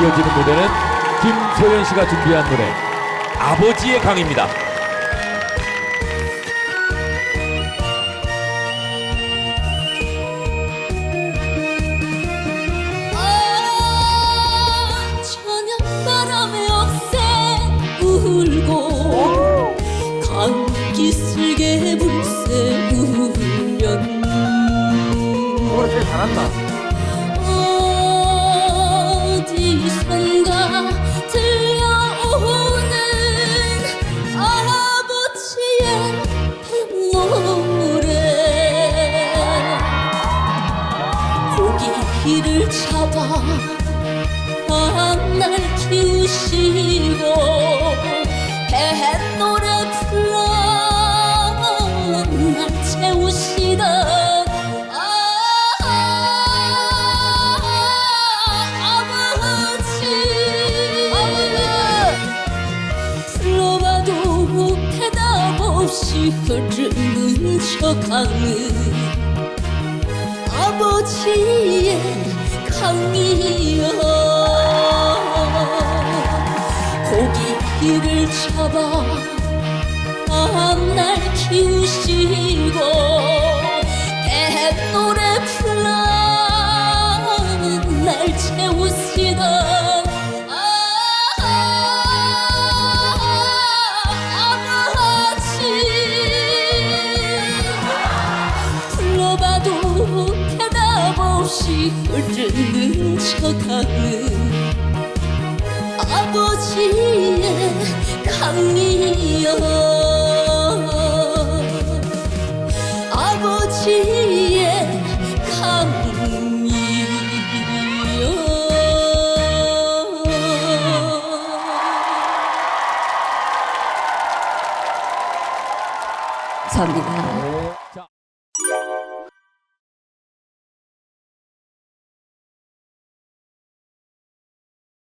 이어지는 무대는 김소연 씨가 준비한 노래 아버지의 강입니다. 아 저녁 바람에 억새 울고 감기 슬게 불새 울련 노래 잘한다. 어디선가 들려오는 아버지의 노래 고기 를 잡아 날 키우시고 뱃노래 불러 날 채우시던 없이 흐르는 저 강은 아버지의 강이여. 고기를 잡아 날 키우시고 없이 흐르는 저 강은 아버지의 강이여 아버지의 강이여 감사합니다. 자.